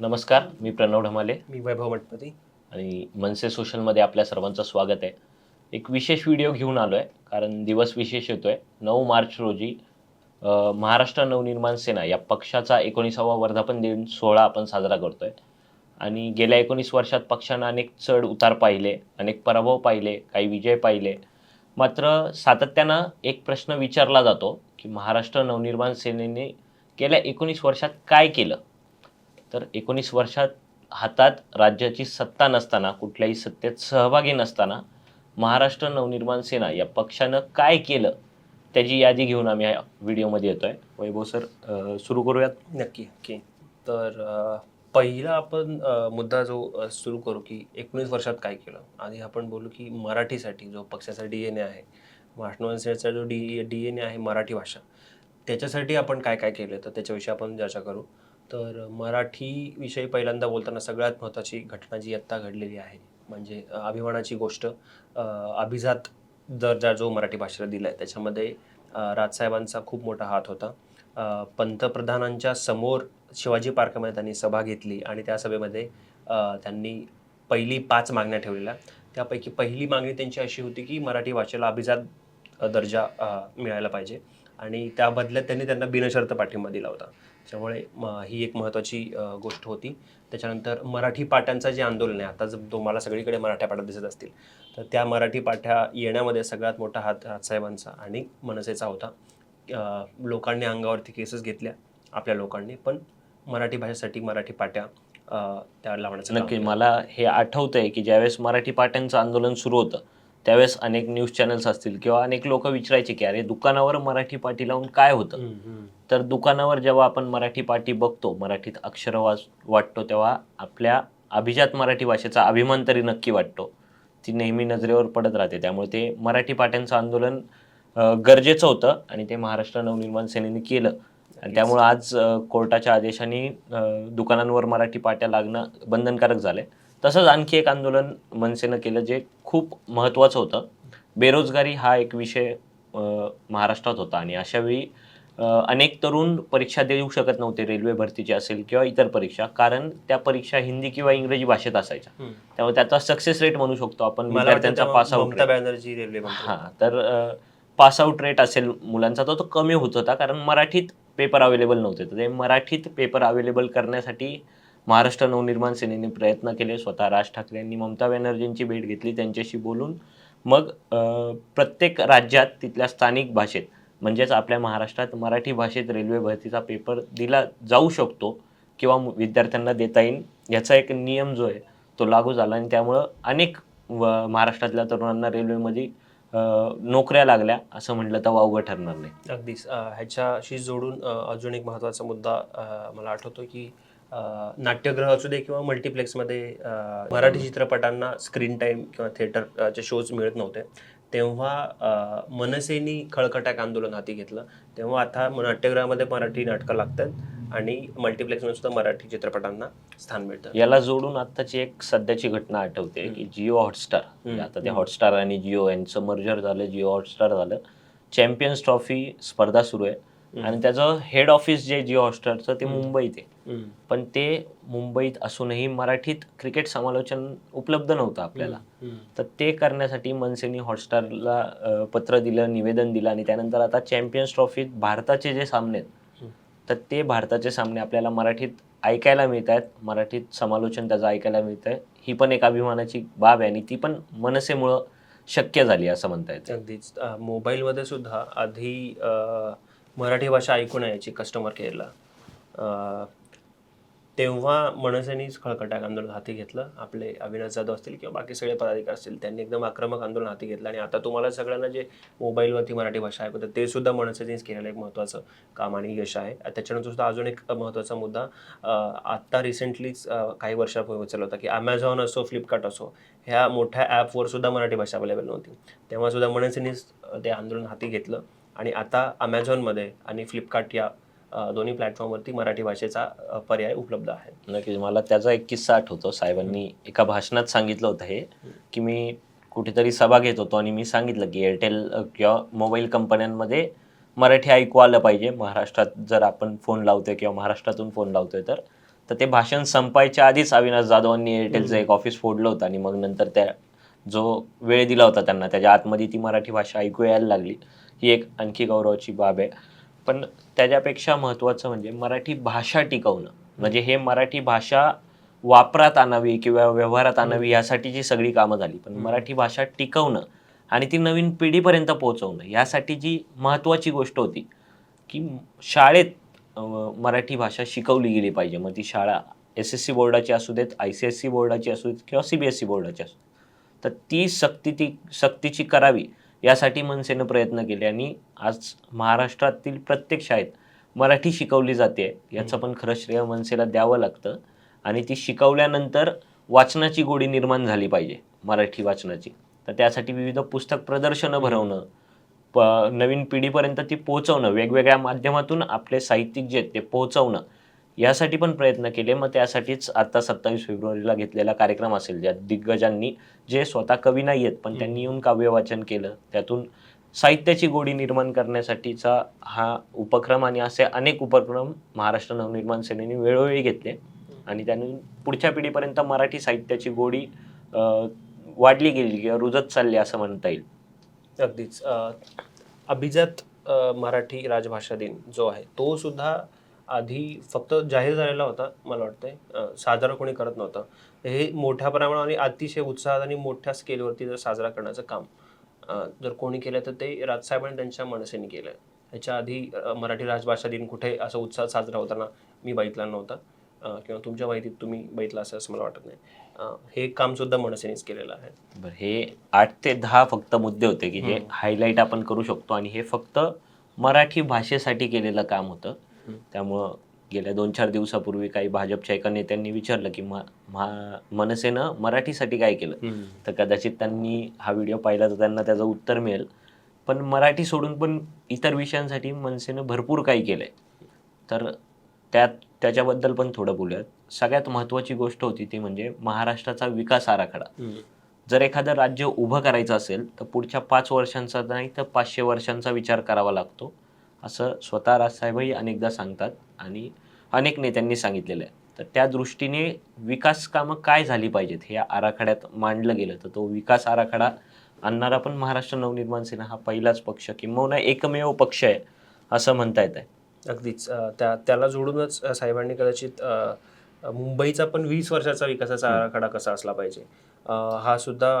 नमस्कार मी प्रणव ढमाले. मी वैभव मठपती आणि मनसे सोशलमध्ये आपल्या सर्वांचं स्वागत आहे. एक विशेष व्हिडिओ घेऊन आलो आहे कारण दिवस विशेष येतो आहे नऊ मार्च रोजी महाराष्ट्र नवनिर्माण सेना या पक्षाचा एकोणीसावा वर्धापन दिन सोहळा आपण साजरा करतो आहे आणि गेल्या एकोणीस वर्षात पक्षानं अनेक चढ उतार पाहिले अनेक पराभव पाहिले काही विजय पाहिले. मात्र सातत्यानं एक प्रश्न विचारला जातो की महाराष्ट्र नवनिर्माण सेनेने गेल्या एकोणीस वर्षात काय केलं? तर एकोणीस वर्षात हातात राज्याची सत्ता नसताना कुठल्याही सत्तेत सहभागी नसताना महाराष्ट्र नवनिर्माण सेना या पक्षानं काय केलं त्याची यादी घेऊन आम्ही या व्हिडिओमध्ये येतोय. वैभव सर सुरू करूयात? नक्की नक्की. तर पहिला आपण मुद्दा जो सुरू करू की एकोणीस वर्षात काय केलं? आधी आपण बोलू की मराठीसाठी जो पक्षाचा डी एन ए आहे महाराष्ट्र जो डी डी एन ए आहे मराठी भाषा त्याच्यासाठी आपण काय काय केलं? तर त्याच्याविषयी आपण चर्चा करू. तर मराठी विषयी पहिल्यांदा बोलताना सगळ्यात महत्त्वाची घटना जी आत्ता घडलेली आहे म्हणजे अभिमानाची गोष्ट अभिजात दर्जा जो मराठी भाषेला दिला आहे त्याच्यामध्ये राजसाहेबांचा खूप मोठा हात होता. पंतप्रधानांच्या समोर शिवाजी पार्कमध्ये त्यांनी सभा घेतली आणि त्या सभेमध्ये त्यांनी पहिली पाच मागण्या ठेवलेल्या. त्यापैकी पहिली मागणी त्यांची अशी होती की मराठी भाषेला अभिजात दर्जा मिळायला पाहिजे. आणि त्या बदल्यात त्यांनी त्यांना बिनशर्त पाठिंबा दिला होता. त्यामुळे ही एक महत्त्वाची गोष्ट होती. त्याच्यानंतर मराठी पाट्यांचं जे आंदोलन आहे आता जर तुम्हाला सगळीकडे मराठ्या पाट्या दिसत असतील तर त्या मराठी पाट्या येण्यामध्ये सगळ्यात मोठा हात राजसाहेबांचा आणि मनसेचा होता. लोकांनी अंगावरती केसेस घेतल्या आपल्या लोकांनी पण मराठी भाषेसाठी मराठी पाट्या त्या लावण्याचं नक्की. मला हे आठवतंय की ज्यावेळेस मराठी पाट्यांचं आंदोलन सुरू होतं त्यावेळेस अनेक न्यूज चॅनल्स असतील किंवा अनेक लोक विचारायचे की अरे दुकानावर मराठी पाटी लावून काय होतं. तर दुकानावर जेव्हा आपण मराठी पाटी बघतो मराठीत अक्षर वाटतो तेव्हा आपल्या अभिजात मराठी भाषेचा अभिमान तरी नक्की वाटतो. ती नेहमी नजरेवर पडत राहते. त्यामुळे ते मराठी पाट्यांचं आंदोलन गरजेचं होतं आणि ते महाराष्ट्र नवनिर्माण सेनेने केलं. आणि त्यामुळे आज कोर्टाच्या आदेशाने दुकानांवर मराठी पाट्या लागणं बंधनकारक झाले तसंच आणखी एक आंदोलन मनसेनं केलं जे खूप महत्त्वाचं होतं. बेरोजगारी हा एक विषय महाराष्ट्रात होता आणि अशावेळी अनेक तरुण परीक्षा देऊ शकत नव्हते रेल्वे भरतीची असेल किंवा इतर परीक्षा कारण त्या परीक्षा हिंदी किंवा इंग्रजी भाषेत असायच्या. त्यामुळे त्याचा सक्सेस रेट म्हणू शकतो आपण. विद्यार्थ्यांचा तेव्हा pass out Mamata Banerjee railway हां तर पास आउट रेट असेल मुलांचा तर तो कमी होत होता कारण मराठीत पेपर अवेलेबल नव्हते. तर ते मराठीत पेपर अवेलेबल करण्यासाठी महाराष्ट्र नवनिर्माण सेनेने प्रयत्न केले स्वतः राज ठाकरे यांनी ममता बॅनर्जींची भेट घेतली त्यांच्याशी बोलून. मग प्रत्येक राज्यात तिथल्या स्थानिक भाषेत म्हणजेच आपल्या महाराष्ट्रात मराठी भाषेत रेल्वे भरतीचा पेपर दिला जाऊ शकतो किंवा विद्यार्थ्यांना देता येईल याचा एक नियम जो आहे तो लागू झाला आणि त्यामुळं अनेक व- महाराष्ट्रातल्या तरुणांना रेल्वेमध्ये नोकऱ्या लागल्या असं म्हटलं तर वावगं ठरणार नाही. अगदीच. ह्याच्याशी जोडून अजून एक महत्त्वाचा मुद्दा मला आठवतो की नाट्यगृह असू दे किंवा मल्टिप्लेक्समध्ये मराठी चित्रपटांना स्क्रीन टाईम किंवा थिएटरचे शोज मिळत नव्हते तेव्हा मनसेनी खळकटाक आंदोलन हाती घेतलं तेव्हा आता नाट्यगृहामध्ये मराठी नाटकं लागतात आणि मल्टिप्लेक्समध्ये सुद्धा मराठी चित्रपटांना स्थान मिळतं याला जोडून आत्ताची एक सध्याची घटना आठवते की जिओ हॉटस्टार आता ते. हॉटस्टार आणि जिओ यांचं मर्जर झालं जिओ हॉटस्टार झालं चॅम्पियन्स ट्रॉफी स्पर्धा सुरू आहे. आणि त्याचं हेड ऑफिस जे जिओ हॉटस्टारचं ते. मुंबईत आहे. पण ते मुंबईत असूनही मराठीत क्रिकेट समालोचन उपलब्ध नव्हतं आपल्याला. तर ते करण्यासाठी मनसेनी हॉटस्टारला पत्र दिलं निवेदन दिलं आणि त्यानंतर आता चॅम्पियन्स ट्रॉफीत भारताचे जे सामने आहेत. तर ते भारताचे सामने आपल्याला मराठीत ऐकायला मिळत आहेत मराठीत समालोचन त्याचं ऐकायला मिळत आहे ही पण एक अभिमानाची बाब आहे आणि ती पण मनसेमुळं शक्य झाली असं म्हणता येतं अगदीच. मोबाईलमध्ये सुद्धा आधी मराठी भाषा ऐकून यायची कस्टमर केअरला तेव्हा मनसेनीच खळखटाक आंदोलन हाती घेतलं. आपले अविनाश जाधव असतील किंवा बाकी सगळे पदाधिकारी असतील त्यांनी एकदम आक्रमक आंदोलन हाती घेतलं. आणि आता तुम्हाला सगळ्यांना जे मोबाईलवरती मराठी भाषा ऐकवतं ते सुद्धा मनसेनेच केलेलं एक महत्त्वाचं काम आणि यश आहे. त्याच्यानंतर सुद्धा अजून एक महत्त्वाचा मुद्दा आत्ता रिसेंटलीच काही वर्षापूर्वी उचलला होता की अमेझॉन असो फ्लिपकार्ट असो ह्या मोठ्या ॲपवर सुद्धा मराठी भाषा अवेलेबल नव्हती. तेव्हा सुद्धा मनसेनेच ते आंदोलन हाती घेतलं. आणि आता अमेझॉनमध्ये आणि फ्लिपकार्ट या दोन्ही प्लॅटफॉर्मवरती मराठी भाषेचा पर्याय उपलब्ध आहे. नक्कीच. मला त्याचा एक किस्सा आठवतो. साहेबांनी एका भाषणात सांगितलं होतं हे की मी कुठेतरी सभा घेत होतो आणि मी सांगितलं की एअरटेल किंवा मोबाईल कंपन्यांमध्ये मराठी ऐकू आलं पाहिजे. महाराष्ट्रात जर आपण फोन लावतोय किंवा महाराष्ट्रातून फोन लावतोय तर तर ते भाषण संपायच्या आधीच अविनाश जाधवांनी एअरटेलचं एक ऑफिस फोडलं होतं आणि मग नंतर त्या जो वेळ दिला होता त्यांना त्याच्या आतमध्ये ती मराठी भाषा ऐकू यायला लागली. ही एक आणखी गौरवाची बाब आहे. पण त्याच्यापेक्षा महत्त्वाचं म्हणजे मराठी भाषा टिकवणं. म्हणजे हे मराठी भाषा वापरात आणावी किंवा व्यवहारात आणावी यासाठीची सगळी कामं झाली. पण मराठी भाषा टिकवणं आणि ती नवीन पिढीपर्यंत पोहोचवणं यासाठी जी महत्त्वाची गोष्ट होती की शाळेत मराठी भाषा शिकवली गेली पाहिजे. मग ती शाळा एस एस सी बोर्डाची असू देत आय सी एस सी बोर्डाची असू देत किंवा सी बी एस सी बोर्डाची असू देत. तर ती सक्ती ती सक्तीची करावी. यासाठी मनसेनं प्रयत्न केले आणि आज महाराष्ट्रातील प्रत्येक शाळेत मराठी शिकवली जाते. याचं पण खरं श्रेय मनसेला द्यावं लागतं. आणि ती शिकवल्यानंतर वाचनाची गोडी निर्माण झाली पाहिजे मराठी वाचनाची. तर त्यासाठी विविध पुस्तक प्रदर्शनं भरवणं प नवीन पिढीपर्यंत ती पोहोचवणं वेगवेगळ्या माध्यमातून आपले साहित्यिक जे आहेत ते पोहोचवणं यासाठी पण प्रयत्न केले. मग त्यासाठीच आता सत्तावीस फेब्रुवारीला घेतलेला कार्यक्रम असेल ज्यात दिग्गजांनी जे स्वतः कवी नाही आहेत पण त्यांनी येऊन काव्य वाचन केलं. त्यातून साहित्याची गोडी निर्माण करण्यासाठीचा हा उपक्रम आणि असे अनेक उपक्रम महाराष्ट्र नवनिर्माण सेनेने वेळोवेळी घेतले. आणि त्याने पुढच्या पिढीपर्यंत मराठी साहित्याची गोडी वाढली गेली किंवा रुजत चालली असं म्हणता येईल. अगदीच. अभिजात मराठी राजभाषा दिन जो आहे तो सुद्धा आधी फक्त जाहीर झालेला होता मला वाटतंय. साजरा कोणी करत नव्हतं. हे मोठ्या प्रमाणावर आणि अतिशय उत्साहात आणि मोठ्या स्केलवरती जर साजरा करण्याचं काम जर कोणी केलं तर ते राजसाहेबांनी त्यांच्या मनसेने केलं ह्याच्या आधी मराठी राजभाषा दिन कुठे असं उत्साहात साजरा होताना मी बघितला नव्हता. किंवा तुमच्या माहितीत तुम्ही बघितलं असं असं मला वाटत नाही. हे काम सुद्धा मनसेनेच केलेलं आहे. बरं हे आठ ते दहा फक्त मुद्दे होते की जे हायलाईट आपण करू शकतो आणि हे फक्त मराठी भाषेसाठी केलेलं काम होतं. त्यामुळं गेल्या दोन चार दिवसापूर्वी काही भाजपच्या एका नेत्यांनी विचारलं की मनसेनं मराठीसाठी काय केलं? तर कदाचित त्यांनी हा व्हिडिओ पाहिला तर त्यांना त्याचं उत्तर मिळेल. पण मराठी सोडून पण इतर विषयांसाठी मनसेनं भरपूर काही केलं आहे तर त्यात त्याच्याबद्दल पण थोडं बोलूयात. सगळ्यात महत्त्वाची गोष्ट होती ती म्हणजे महाराष्ट्राचा विकास आराखडा. जर एखादं राज्य उभं करायचं असेल तर पुढच्या पाच वर्षांचा नाही तर पाचशे वर्षांचा विचार करावा लागतो. असं स्वतः राजसाहेबही अनेकदा सांगतात आणि अनेक नेत्यांनी सांगितलेलं आहे. तर त्या दृष्टीने विकास कामं काय झाली पाहिजेत हे आराखड्यात मांडलं गेलं. तर तो विकास आराखडा आणणारा पण महाराष्ट्र नवनिर्माण सेना हा पहिलाच पक्ष किंबहुना एकमेव पक्ष आहे असं म्हणता येत आहे अगदीच त्या त्याला जोडूनच साहेबांनी कदाचित मुंबईचा पण वीस वर्षाचा विकासाचा आराखडा कसा असला पाहिजे हा सुद्धा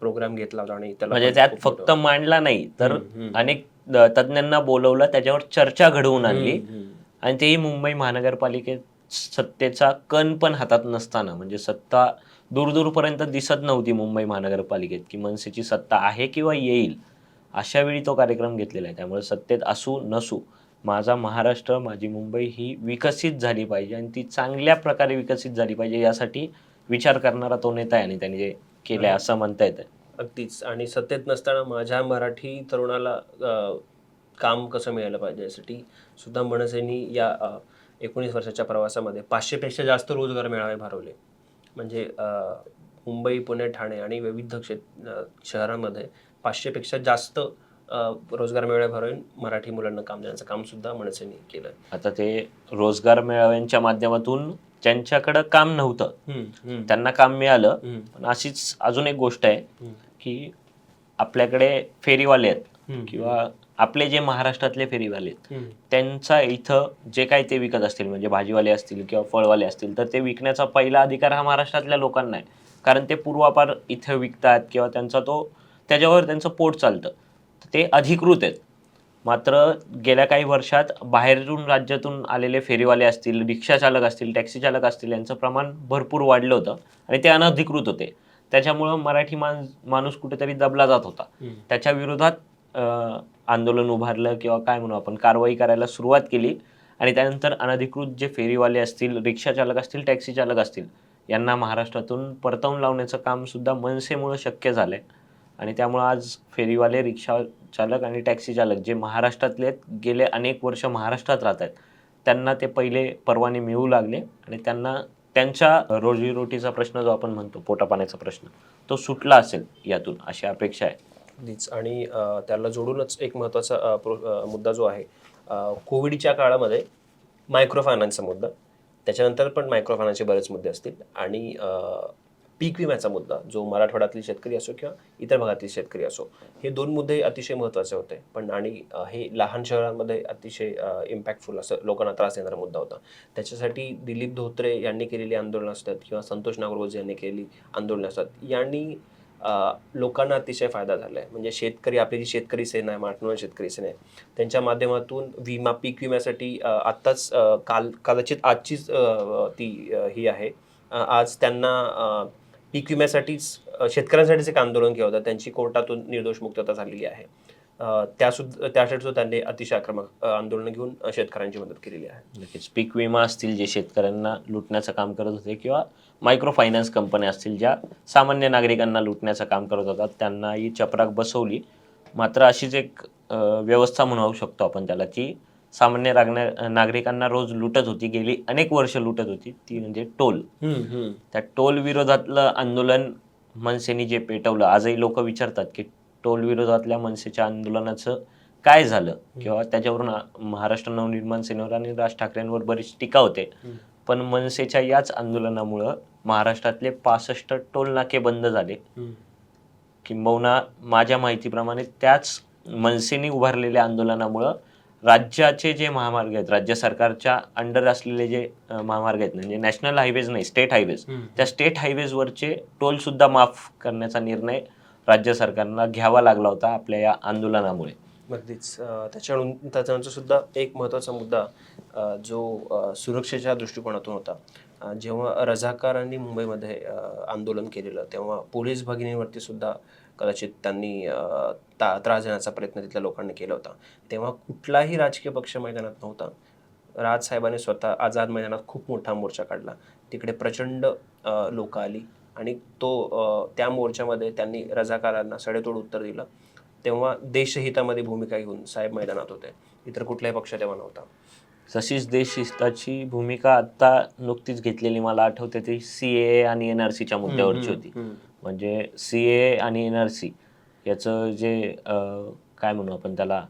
प्रोग्राम घेतला होता आणि त्याला म्हणजे त्यात फक्त मांडला नाही तर. अनेक तज्ज्ञांना बोलवलं त्याच्यावर चर्चा घडवून आणली. आणि तेही मुंबई महानगरपालिकेत सत्तेचा कण पण हातात नसताना म्हणजे सत्ता दूरदूरपर्यंत दिसत नव्हती मुंबई महानगरपालिकेत की मनसेची सत्ता आहे किंवा येईल अशा वेळी तो कार्यक्रम घेतलेला आहे. त्यामुळे सत्तेत असू नसू माझा महाराष्ट्र माझी मुंबई ही विकसित झाली पाहिजे आणि ती चांगल्या प्रकारे विकसित झाली पाहिजे यासाठी विचार करणारा तो नेता आहे आणि त्याने जे केलंय असं म्हणता येतं अगदीच. आणि सत्तेत नसताना माझ्या मराठी तरुणाला काम कसं मिळालं पाहिजे यासाठी सुद्धा मनसेनी या एकोणीस वर्षाच्या प्रवासामध्ये पाचशेपेक्षा जास्त रोजगार मेळावे भरवले. म्हणजे मुंबई पुणे ठाणे आणि विविध क्षेत्र शहरामध्ये पाचशेपेक्षा जास्त रोजगार मेळावे भरवून मराठी मुलांना काम देण्याचं कामसुद्धा मनसेनी मनसेने केलं. आता ते रोजगार मेळाव्यांच्या माध्यमातून ज्यांच्याकडं काम नव्हतं त्यांना काम मिळालं. पण अशीच अजून एक गोष्ट आहे की आपल्याकडे फेरीवाले आहेत किंवा आपले जे महाराष्ट्रातले फेरीवाले आहेत त्यांचा इथं जे काही ते विकत असतील म्हणजे भाजीवाले असतील किंवा फळवाले असतील तर ते विकण्याचा पहिला अधिकार हा महाराष्ट्रातल्या लोकांना आहे. कारण ते पूर्वापार इथं विकतात किंवा त्यांचा तो त्याच्यावर त्यांचं पोट चालतं. ते अधिकृत आहेत. मात्र गेल्या काही वर्षात बाहेरून राज्यातून आलेले फेरीवाले असतील रिक्षा चालक असतील टॅक्सी चालक असतील यांचं प्रमाण भरपूर वाढलं होतं आणि ते अनधिकृत होते. त्याच्यामुळं मराठी मान माणूस कुठेतरी दबला जात होता. त्याच्या विरोधात आंदोलन उभारलं किंवा काय म्हणू आपण कारवाई करायला सुरुवात केली आणि त्यानंतर अनधिकृत जे फेरीवाले असतील रिक्षा चालक असतील टॅक्सी चालक असतील यांना महाराष्ट्रातून परतवून लावण्याचं काम सुद्धा मनसेमुळं शक्य झालंय. आणि त्यामुळं आज फेरीवाले रिक्षा चालक आणि टॅक्सी चालक जे महाराष्ट्रातले आहेत, गेले अनेक वर्ष महाराष्ट्रात राहत आहेत त्यांना ते पहिले परवाने मिळू लागले आणि त्यांना त्यांच्या रोजीरोटीचा प्रश्न जो आपण म्हणतो पोटापाण्याचा प्रश्न तो सुटला असेल यातून अशी अपेक्षा आहे. अगदीच आणि त्याला जोडूनच एक महत्त्वाचा प्रो- मुद्दा जो आहे कोविडच्या काळामध्ये मायक्रो फायनान्सचा मुद्दा त्याच्यानंतर पण मायक्रो फायनान्सचे बरेच मुद्दे असतील आणि पीक विम्याचा मुद्दा जो मराठवाड्यातील शेतकरी असो किंवा इतर भागातील शेतकरी असो हे दोन मुद्दे अतिशय महत्त्वाचे होते. पण आणि हे लहान शहरांमध्ये अतिशय इम्पॅक्टफुल असं लोकांना त्रास देणारा मुद्दा होता. त्याच्यासाठी दिलीप धोत्रे यांनी केलेली आंदोलनं असतात किंवा संतोष नागरोज यांनी केलेली आंदोलनं असतात यांनी लोकांना अतिशय फायदा झाला आहे म्हणजे शेतकरी आपली जी शेतकरी सेना आहे महाराष्ट्र शेतकरी सेना आहे त्यांच्या माध्यमातून विमा पीक विम्यासाठी आत्ताच काल कदाचित आजचीच ती ही आहे. आज त्यांना पीक विम्यासाठीच शेतकऱ्यांसाठीच एक आंदोलन केलं होतं. त्यांची कोर्टातून निर्दोष मुक्तता झालेली आहे. त्यासुद्धा त्यासाठी सुद्धा त्यांनी अतिशय आक्रमक आंदोलनं घेऊन शेतकऱ्यांची मदत केलेली आहे. नक्कीच. पीक विमा असतील जे शेतकऱ्यांना लुटण्याचं काम करत होते किंवा मायक्रो फायनान्स कंपन्या असतील ज्या सामान्य नागरिकांना लुटण्याचं काम करत होतात त्यांना ही चपराक बसवली. मात्र अशीच एक व्यवस्था म्हणू शकतो आपण त्याला की सामान्य नागरिकांना रोज लुटत होती गेली अनेक वर्ष लुटत होती ती म्हणजे टोल. त्या टोल विरोधातलं आंदोलन मनसेनी जे पेटवलं आजही लोक विचारतात की टोल विरोधातल्या मनसेच्या आंदोलनाचं काय झालं? किंवा त्याच्यावरून महाराष्ट्र नवनिर्माण सेनेवर आणि राज ठाकरेंवर बरीच टीका होते. पण मनसेच्या याच आंदोलनामुळं महाराष्ट्रातले पासष्ट टोल नाके बंद झाले. किंबहुना माझ्या माहितीप्रमाणे त्याच मनसेने उभारलेल्या आंदोलनामुळं राज्याचे जे महामार्ग आहेत राज्य सरकारच्या अंडर असलेले जे महामार्ग आहेत म्हणजे नॅशनल हायवेज नाही स्टेट हायवेज त्या स्टेट हायवेजवरचे टोल सुद्धा माफ करण्याचा निर्णय राज्य सरकारला घ्यावा लागला होता आपल्या या आंदोलनामुळे. अगदीच अं, त्याच्याकडून त्याच्यानंतर सुद्धा एक महत्त्वाचा मुद्दा जो सुरक्षेच्या दृष्टिकोनातून होता. जेव्हा रझाकारांनी मुंबईमध्ये आंदोलन केलेलं तेव्हा पोलीस भगिनीवरती सुद्धा कदाचित त्यांनी ता त्रास देण्याचा प्रयत्न तिथल्या लोकांनी केला होता. तेव्हा कुठलाही राजकीय पक्ष मैदानात नव्हता. राज साहेबांनी स्वतः आझाद मैदानात खूप मोठा मोर्चा काढला. तिकडे प्रचंड लोक आली आणि तो त्या मोर्चामध्ये त्यांनी रझाकारांना सडेतोड उत्तर दिलं. तेव्हा देशहितामध्ये भूमिका घेऊन साहेब मैदानात होते. इतर कुठलाही पक्ष तेव्हा नव्हता. तशीच देशहिताची भूमिका आता नुकतीच घेतलेली मला आठवते ती सी ए आणि एन आर सीच्या मुद्द्यावरची होती. म्हणजे सी ए आणि एन आर सी याचं जे काय म्हणू आपण त्याला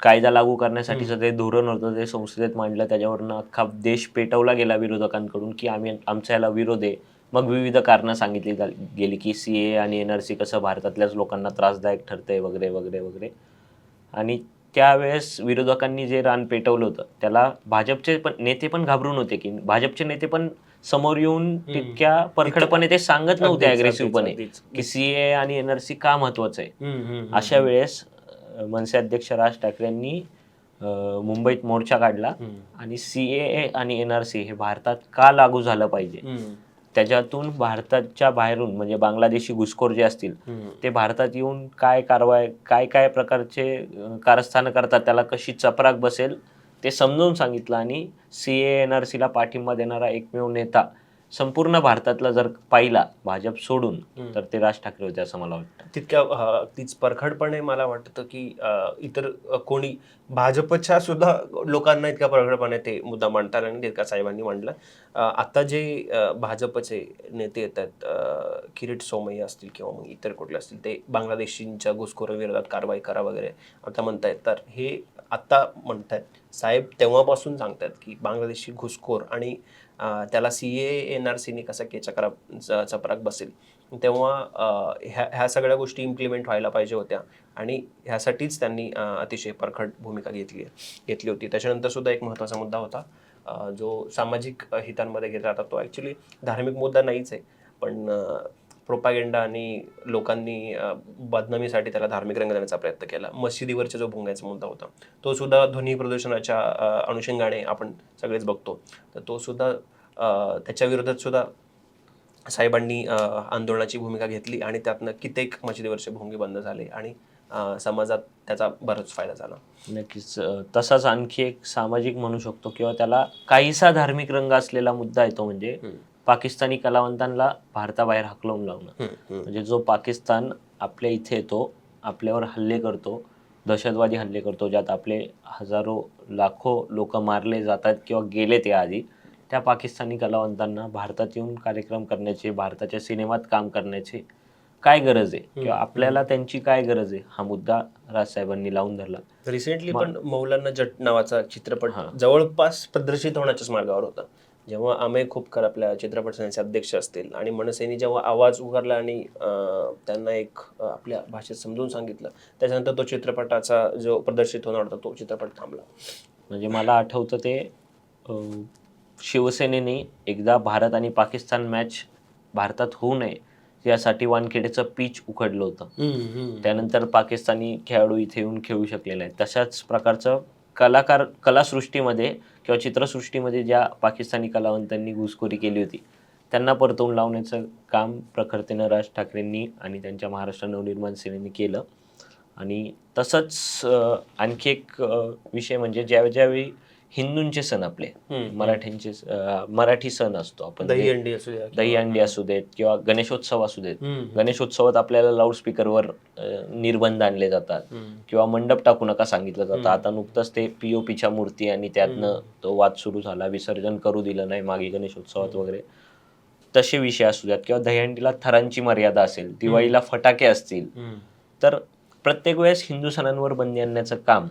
कायदा लागू करण्यासाठीचं ते धोरण होतं ते संसदेत मांडलं त्याच्यावरनं अख्खा देश पेटवला गेला विरोधकांकडून की आम्ही आमचा याला विरोध आहे. मग विविध कारणं सांगितली जा- गेली की सी ए आणि एन आर सी कसं भारतातल्याच लोकांना त्रासदायक ठरतंय वगैरे वगैरे वगैरे. आणि त्यावेळेस विरोधकांनी जे रान पेटवलं होतं त्याला भाजपचे पण नेते पण घाबरून होते की भाजपचे नेते पण समोर येऊन तितक्या परखडपणे ते सांगत नव्हते अग्रेसिव्हपणे की सीए आणि एनआरसी का महत्वाचं आहे. अशा वेळेस मनसे अध्यक्ष राज ठाकरेंनी मुंबईत मोर्चा काढला. आणि सीए आणि एनआरसी हे भारतात का लागू झालं पाहिजे. त्याच्यातून भारताच्या बाहेरून म्हणजे बांगलादेशी घुसखोर जे असतील. ते भारतात येऊन काय कारवाई काय काय प्रकारचे कारस्थानं करतात त्याला कशी चपराक बसेल ते समजावून सांगितलं आणि सी ए एन आर सीला पाठिंबा देणारा एकमेव नेता संपूर्ण भारतातला जर पाहिला भाजप सोडून. तर ते राज ठाकरे होते असं मला वाटतं तितक्या तीच परखडपणे मला वाटतं की इतर कोणी भाजपच्या सुद्धा लोकांना इतक्या परखडपणे ते मुद्दा मांडता आला नाही तितका साहेबांनी मांडला आता जे भाजपचे नेते येतात किरीट सोमय्या असतील किंवा मग इतर कुठले असतील ते बांगलादेशींच्या घुसखोरीविरोधात कारवाई करा वगैरे आता म्हणतायत तर हे आत्ता म्हणत आहेत साहेब तेव्हापासून सांगतात की बांगलादेशी घुसखोर आणि त्याला सी ए एन आर सीने कसा के चक्रा च- चपराक बसेल. तेव्हा ह्या ह्या सगळ्या गोष्टी इम्प्लिमेंट व्हायला पाहिजे होत्या आणि ह्यासाठीच त्यांनी अतिशय परखड भूमिका घेतली घेतली होती. त्याच्यानंतर सुद्धा एक महत्त्वाचा मुद्दा होता जो सामाजिक हितांमध्ये घेतला जातो. तो ॲक्च्युली धार्मिक मुद्दा नाहीच आहे पण प्रोपागेंडा आणि लोकांनी बदनामीसाठी त्याला धार्मिक रंग देण्याचा प्रयत्न केला. मशिदीवरचा जो भोंगायचा मुद्दा होता तो सुद्धा ध्वनी प्रदूषणाच्या अनुषंगाने आपण सगळेच बघतो. तर तो सुद्धा त्याच्या विरोधात सुद्धा साहेबांनी आंदोलनाची भूमिका घेतली आणि त्यातनं कित्येक मशिदीवरचे भोंगे बंद झाले आणि समाजात त्याचा बराच फायदा झाला. नक्कीच तसाच आणखी एक सामाजिक म्हणू शकतो किंवा त्याला काहीसा धार्मिक रंग असलेला मुद्दा येतो म्हणजे पाकिस्तानी कलावंतांना भारताबाहेर हाकलवून लावणं. म्हणजे जो पाकिस्तान आपल्या इथे येतो आपल्यावर हल्ले करतो दहशतवादी हल्ले करतो ज्यात आपले हजारो लाखो लोक मारले जातात किंवा गेले ते आधी त्या पाकिस्तानी कलावंतांना भारतात येऊन कार्यक्रम करण्याचे भारताच्या सिनेमात काम करण्याचे काय गरज आहे? किंवा आपल्याला त्यांची काय गरज आहे? हा मुद्दा राजसाहेबांनी लावून धरला. रिसेंटली पण मौलाना जट नावाचा चित्रपट हा. जवळपास प्रदर्शित होण्याच्याच मार्गावर होता. जेव्हा अमेय खोपकर आपल्या चित्रपट संस्थेचे अध्यक्ष असतील आणि मनसेनी जेव्हा आवाज उगारला आणि त्यांना एक आपल्या भाषेत समजून सांगितलं त्याच्यानंतर तो चित्रपटाचा जो प्रदर्शित होणार होता तो चित्रपट थांबला. म्हणजे मला आठवतं ते शिवसेनेने एकदा भारत आणि पाकिस्तान मॅच भारतात होऊ नये यासाठी वानखेडेचं पीच उखडलं होतं. त्यानंतर पाकिस्तानी खेळाडू इथे येऊन खेळू शकले नाहीत तशाच प्रकारचं कलाकार कलासृष्टीमध्ये किंवा चित्रसृष्टीमध्ये ज्या पाकिस्तानी कलावंतांनी घुसखोरी केली होती त्यांना परतवून लावण्याचं काम प्रखरतेनं राज ठाकरेंनी आणि त्यांच्या महाराष्ट्र नवनिर्माण सेनेने केलं. आणि तसंच आणखी एक विषय म्हणजे ज्या ज्यावेळी हिंदूंचे सण आपले. मराठ्यांचे मराठी सण असतो आपण. दही ते- अंडी असू द्या दही अंडी असू देत किंवा गणेशोत्सव असू देत. गणेशोत्सवात आपल्याला लाऊडस्पीकरवर निर्बंध आणले जातात. किंवा मंडप टाकू नका सांगितलं जातं. आता नुकतंच ते पीओपीच्या मूर्ती आणि त्यातनं तो वाद सुरू झाला. विसर्जन करू दिलं नाही मागे गणेशोत्सवात वगैरे. तसे विषय असू द्यात. किंवा दहीहंडीला थरांची मर्यादा असेल दिवाळीला फटाके असतील. तर प्रत्येक वेळेस हिंदू सणांवर बंदी आणण्याचं काम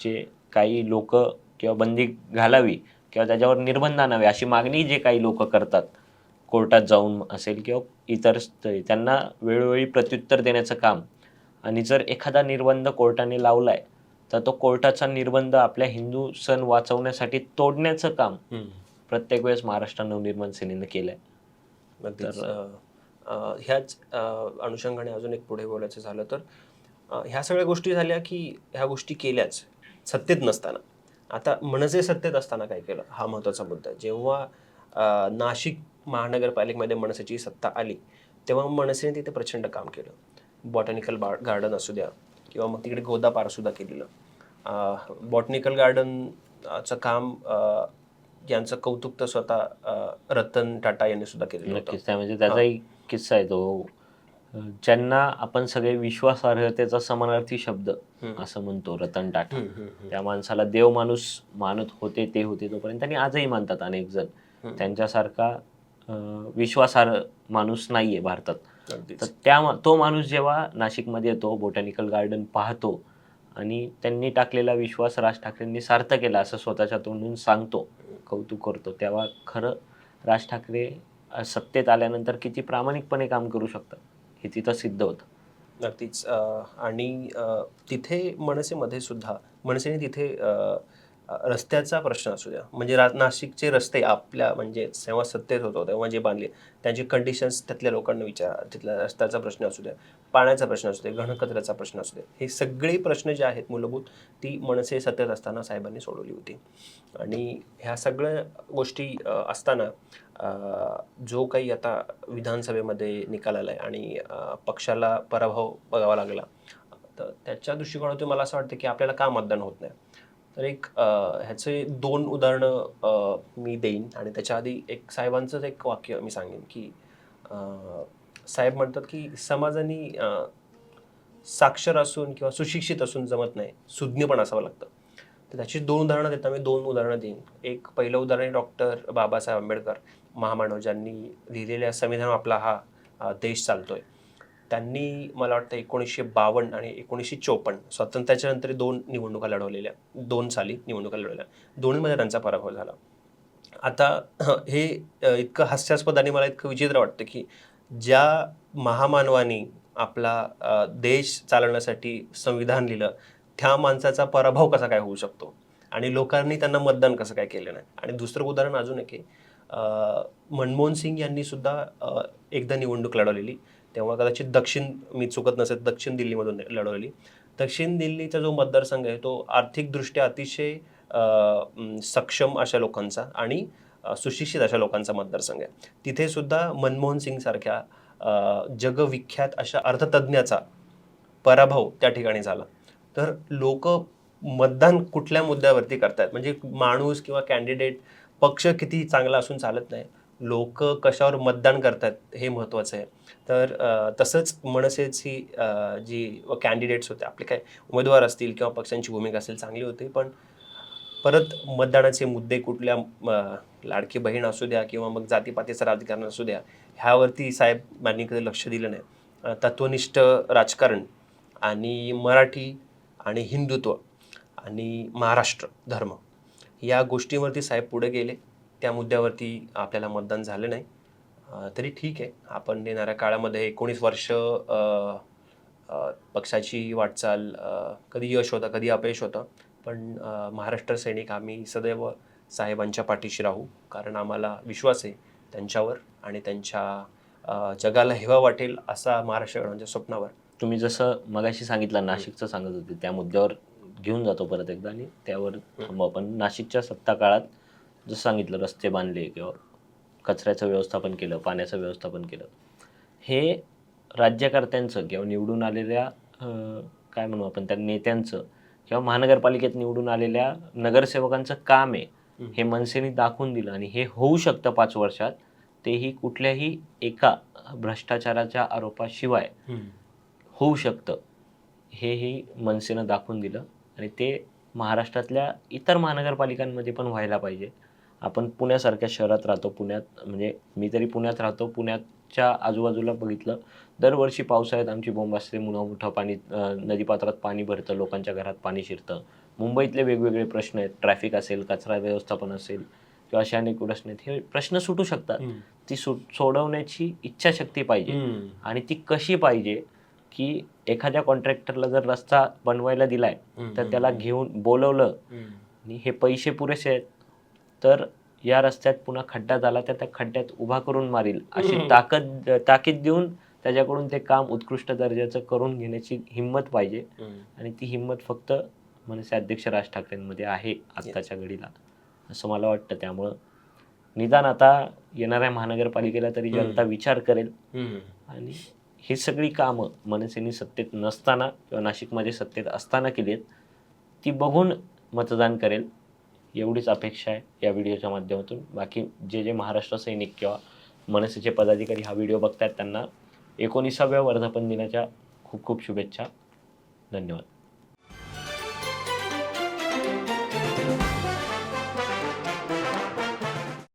जे काही लोक किंवा बंदी घालावी किंवा त्याच्यावर निर्बंध आणावे अशी मागणी जे काही लोक करतात कोर्टात जाऊन असेल किंवा इतर त्यांना वेळोवेळी प्रत्युत्तर देण्याचं काम. आणि जर एखादा निर्बंध कोर्टाने लावलाय तर तो कोर्टाचा निर्बंध आपल्या हिंदू सण वाचवण्यासाठी तोडण्याचं काम. प्रत्येक वेळेस महाराष्ट्र नवनिर्माण सेनेनं केलंय. अगदीच तर- ह्याच अनुषंगाने अजून एक पुढे बोलायचं झालं तर ह्या सगळ्या गोष्टी झाल्या की ह्या गोष्टी केल्याच सत्तेत नसताना. आता मनसे सत्तेत असताना काय केलं? हा महत्त्वाचा मुद्दा जेव्हा नाशिक महानगरपालिकेमध्ये मनसेची सत्ता आली तेव्हा मनसेने तिथे प्रचंड काम केलं. बॉटॅनिकल गार्डन असू द्या किंवा मग तिकडे गोदा पार्क सुद्धा केलेलं. बॉटनिकल गार्डनचं काम यांचं कौतुक तर स्वतः रतन टाटा यांनी सुद्धा केलेलं होतं. नक्कीच. म्हणजे त्याचाही किस्सा आहे तो. ज्यांना आपण सगळे विश्वासार्हतेचा समानार्थी शब्द. असं म्हणतो रतन टाटा. त्या माणसाला देव माणूस मानत होते ते होते तोपर्यंत आणि आजही मानतात अनेक जण. त्यांच्यासारखा विश्वासार्ह माणूस नाहीये भारतात. तर त्या तो माणूस जेव्हा नाशिकमध्ये येतो बोटॅनिकल गार्डन पाहतो आणि त्यांनी टाकलेला विश्वास राज ठाकरेंनी सार्थ केला असं स्वतःच्या तोंडून सांगतो कौतुक करतो तेव्हा खरं राज ठाकरे सत्तेत आल्यानंतर किती प्रामाणिकपणे काम करू शकतात हे तिथं सिद्ध होतं. नक्कीच. आणि तिथे मनसेमध्ये सुद्धा मनसेने तिथे रस्त्याचा प्रश्न असू द्या म्हणजे रा नाशिकचे रस्ते आपल्या म्हणजे जेव्हा सत्तेत होतो तेव्हा जे बांधले त्यांचे कंडिशन्स त्यातल्या लोकांना विचार तिथल्या रस्त्याचा प्रश्न असू द्या पाण्याचा प्रश्न असू दे घनकचऱ्याचा प्रश्न असू दे हे सगळे प्रश्न जे आहेत मूलभूत ती मनसे सत्तेत असताना साहेबांनी सोडवली होती. आणि ह्या सगळ्या गोष्टी असताना जो काही आता विधानसभेमध्ये निकाल आहे आणि पक्षाला पराभव बघावा लागला. तर त्याच्या दृष्टिकोनातून मला असं वाटतं की आपल्याला का मतदान होत नाही? तर एक ह्याचे दोन उदाहरणं मी देईन आणि त्याच्या आधी एक साहेबांचंच एक वाक्य मी सांगेन की साहेब म्हणतात की समाजाने साक्षर असून किंवा सुशिक्षित असून जमत नाही सुज्ञ पण असावं लागतं. तर त्याची दोन उदाहरणं देता मी दोन उदाहरणं देईन. एक पहिलं उदाहरण आहे डॉक्टर बाबासाहेब आंबेडकर. महामानव ज्यांनी लिहिलेल्या संविधान आपला हा देश चालतोय. त्यांनी मला वाटतं एकोणीसशे बावन्न आणि एकोणीसशे चोपन्न स्वातंत्र्याच्या नंतर दोन निवडणुका लढवलेल्या दोन साली निवडणुका लढवल्या. दोन्हीमध्ये त्यांचा पराभव झाला. आता हे इतकं हास्यास्पद आणि मला इतकं विचित्र वाटतं की ज्या महामानवानी आपला देश चालवण्यासाठी संविधान लिहिलं त्या माणसाचा पराभव कसा काय होऊ शकतो? आणि लोकांनी त्यांना मतदान कसं काय केलं नाही? आणि दुसरं उदाहरण अजून एक आहे. मनमोहन सिंग यांनी सुद्धा एकदा निवडणूक लढवलेली. तेव्हा कदाचित दक्षिण मी चुकत नसेल दक्षिण दिल्लीमधून लढवलेली. दक्षिण दिल्लीचा जो मतदारसंघ आहे तो आर्थिकदृष्ट्या अतिशय सक्षम अशा लोकांचा आणि सुशिक्षित अशा लोकांचा मतदारसंघ आहे. तिथे सुद्धा मनमोहन सिंग सारख्या जगविख्यात अशा अर्थतज्ञाचा पराभव त्या ठिकाणी झाला. तर लोक मतदान कुठल्या मुद्द्यावरती करतायत? म्हणजे माणूस किंवा कॅन्डिडेट पक्ष किती चांगला असून चालत नाही. लोक कशावर मतदान करतात हे महत्त्वाचं आहे. तर तसंच मनसेची जी कॅन्डिडेट्स होते आपले काय उमेदवार असतील किंवा पक्षांची भूमिका असेल चांगली होती पण परत मतदानाचे मुद्दे कुठल्या लाडकी बहीण असू द्या किंवा मग जातीपातीचं राजकारण असू द्या ह्यावरती साहेबांनी कधी लक्ष दिलं नाही. तत्वनिष्ठ राजकारण आणि मराठी आणि हिंदुत्व आणि महाराष्ट्र धर्म. या गोष्टीवरती साहेब पुढे गेले. त्या मुद्द्यावरती आपल्याला मतदान झालं नाही. तरी ठीक आहे. आपण येणाऱ्या काळामध्ये एकोणीस वर्ष पक्षाची वाटचाल कधी यश होतं कधी अपयश होतं. पण महाराष्ट्र सैनिक आम्ही सदैव साहेबांच्या पाठीशी राहू. कारण आम्हाला विश्वास आहे त्यांच्यावर आणि त्यांच्या जगाला हेवा वाटेल असा महाराष्ट्र घडवण्याच्या स्वप्नावर. तुम्ही जसं मगाशी सांगितलं नाशिकचं सांगत होते त्या मुद्द्यावर घेऊन जातो परत एकदा आणि त्यावर थांबू आपण. नाशिकच्या सत्ता काळात जसं सांगितलं रस्ते बांधले किंवा कचऱ्याचं व्यवस्थापन केलं पाण्याचं व्यवस्थापन केलं. हे राज्यकर्त्यांचं किंवा निवडून आलेल्या काय म्हणू आपण त्या नेत्यांचं किंवा महानगरपालिकेत निवडून आलेल्या नगरसेवकांचं काम आहे. हे मनसेने दाखवून दिलं आणि हे होऊ शकतं पाच वर्षात. तेही कुठल्याही एका भ्रष्टाचाराच्या आरोपाशिवाय होऊ शकतं. हेही मनसेनं दाखवून दिलं. आणि ते महाराष्ट्रातल्या इतर महानगरपालिकांमध्ये पण व्हायला पाहिजे. आपण पुण्यासारख्या शहरात राहतो पुण्यात म्हणजे मी तरी पुण्यात राहतो पुण्याच्या आजूबाजूला बघितलं दरवर्षी पावसाळ्यात आमची बोंब असते मुठा मोठं पाणी नदीपात्रात पाणी भरतं लोकांच्या घरात पाणी शिरतं. मुंबईतले वेगवेगळे प्रश्न आहेत ट्रॅफिक असेल कचरा व्यवस्थापन असेल किंवा असे अनेक प्रश्न आहेत हे प्रश्न सुटू शकतात. ती सु सोडवण्याची इच्छाशक्ती पाहिजे आणि ती कशी पाहिजे की एखाद्या कॉन्ट्रॅक्टरला जर रस्ता बनवायला दिलाय तर त्याला घेऊन बोलवलं आणि हे पैसे पुरेसे आहेत तर या रस्त्यात पुन्हा खड्डा झाला तर त्या खड्ड्यात उभा करून मारील. अशी. ताकद ताकीद देऊन त्याच्याकडून ते काम उत्कृष्ट दर्जाचं करून घेण्याची हिंमत पाहिजे. आणि ती हिंमत फक्त मनसे अध्यक्ष राज ठाकरेंमध्ये आहे आत्ताच्या घडीला. असं मला वाटतं त्यामुळं. निदान आता येणाऱ्या महानगरपालिकेला तरी. जनता विचार करेल. आणि ही सगळी कामं मनसेने सत्तेत नसताना किंवा नाशिकमध्ये सत्तेत असताना केली आहेत ती बघून मतदान करेल एवढीच अपेक्षा आहे या व्हिडिओच्या माध्यमातून. बाकी जे जे महाराष्ट्र सैनिक किंवा मनसेचे पदाधिकारी हा व्हिडिओ बघतायत त्यांना एकोणीसाव्या वर्धापन दिनाच्या खूप खूप शुभेच्छा. धन्यवाद.